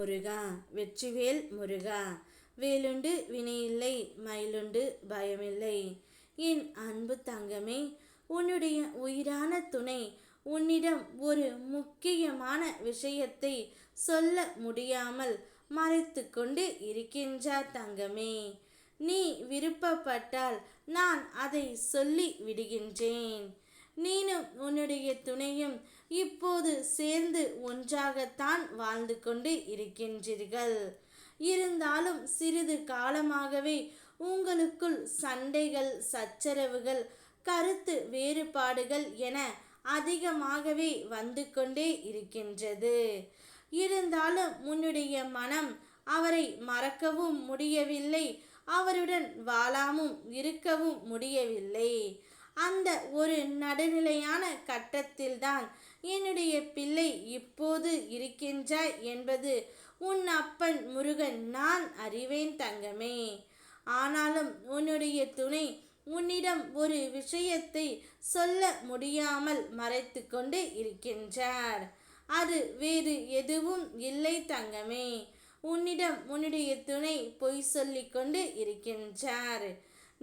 முருகா வெற்றிவேல் முருகா. வேலுண்டு வினையில்லை மயிலுண்டு பயமில்லை. என் அன்பு தங்கமே உன்னுடைய உயிரான துணை உன்னிடம் ஒரு முக்கியமான விஷயத்தை சொல்ல முடியாமல் மறைத்து கொண்டு இருக்கின்றார் தங்கமே. நீ விருப்பப்பட்டால் நான் அதை சொல்லி விடுகின்றேன். நீனும் உன்னுடைய துணையும் இப்போது சேர்ந்து ஒன்றாகத்தான் வாழ்ந்து கொண்டு இருக்கின்றீர்கள். இருந்தாலும் சிறிது காலமாகவே உங்களுக்குள் சண்டைகள் சச்சரவுகள் கருத்து வேறுபாடுகள் என அதிகமாகவே வந்து கொண்டே இருக்கின்றது. இருந்தாலும் உன்னுடைய மனம் அவரை மறக்கவும் முடியவில்லை அவருடன் வாழாமும் இருக்கவும் முடியவில்லை. அந்த ஒரு நடுநிலையான கட்டத்தில்தான் என்னுடைய பிள்ளை இப்போது இருக்கின்றாய் என்பது உன் அப்பன் முருகன் நான் அறிவேன் தங்கமே. ஆனாலும் உன்னுடைய துணை உன்னிடம் ஒரு விஷயத்தை சொல்ல முடியாமல் மறைத்து கொண்டு இருக்கின்றார். அது வேறு எதுவும் இல்லை தங்கமே. உன்னிடம் உன்னுடைய துணை பொய் சொல்லிக்கொண்டு இருக்கின்றார்.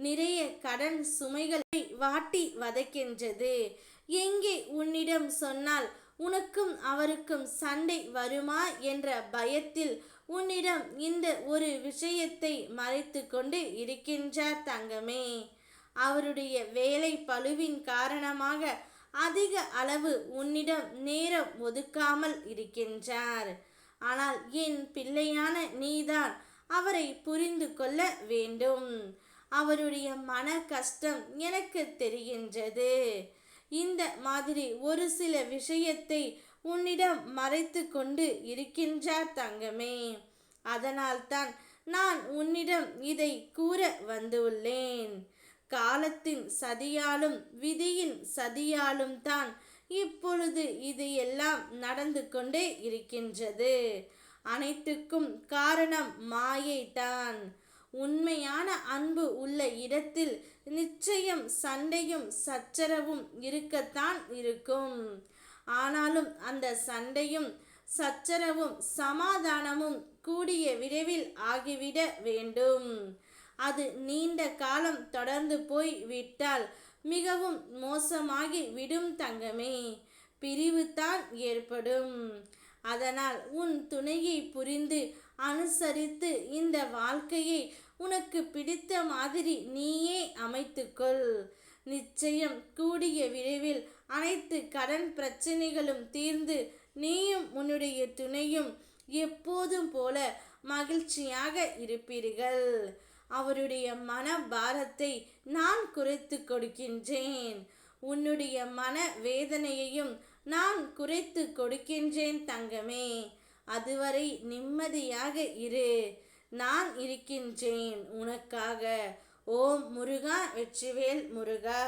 நிறைய கடன் சுமைகளை வாட்டி வதைக்கின்றது. எங்கே உன்னிடம் சொன்னால் உனக்கும் அவருக்கும் சண்டை வருமா என்ற பயத்தில் உன்னிடம் இந்த ஒரு விஷயத்தை மறைத்து கொண்டு இருக்கின்றார் தங்கமே. அவருடைய வேலை பழுவின் காரணமாக அதிக அளவு உன்னிடம் நேரம் ஒதுக்காமல் இருக்கின்றார். ஆனால் என் பிள்ளையான நீதான் அவரை புரிந்து கொள்ள வேண்டும். அவருடைய மன கஷ்டம் எனக்கு தெரிகின்றது. இந்த மாதிரி ஒரு சில விஷயத்தை உன்னிடம் மறைத்து கொண்டு இருக்கின்றார் தங்கமே. அதனால்தான் நான் உன்னிடம் இதை கூற வந்துள்ளேன். காலத்தின் சதியாலும் விதியின் சதியாலும் தான் இப்பொழுது இது எல்லாம் நடந்து கொண்டே இருக்கின்றது. அனைத்துக்கும் காரணம் மாயை தான் உண்மையான அன்பு உள்ள இடத்தில் நிச்சயம் சண்டையும் சச்சரவும் இருக்கத்தான் இருக்கும். ஆனாலும் அந்த சண்டையும் சச்சரவும் சமாதானமும் கூடிய விரைவில் ஆகிவிட வேண்டும். அது நீண்ட காலம் தொடர்ந்து போய் விட்டால் மிகவும் மோசமாகி விடும் தங்கமே. பிரிவு தான் ஏற்படும். அதனால் உன் துணையை புரிந்து அனுசரித்து இந்த வாழ்க்கையை உனக்கு பிடித்த மாதிரி நீயே அமைத்துக்கொள். நிச்சயம் கூடிய விரைவில் அனைத்து கடன் பிரச்சனைகளும் தீர்ந்து நீயும் உன்னுடைய துணையும் எப்போதும் போல மகிழ்ச்சியாக இருப்பீர்கள். அவருடைய மன பாரத்தை நான் குறைத்து கொடுக்கின்றேன். உன்னுடைய மன வேதனையையும் நான் குறைத்து கொடுக்கின்றேன் தங்கமே. அதுவரை நிம்மதியாக இரு. நான் இருக்கின்றேன் உனக்காக. ஓம் முருகா வெற்றிவேல் முருகா.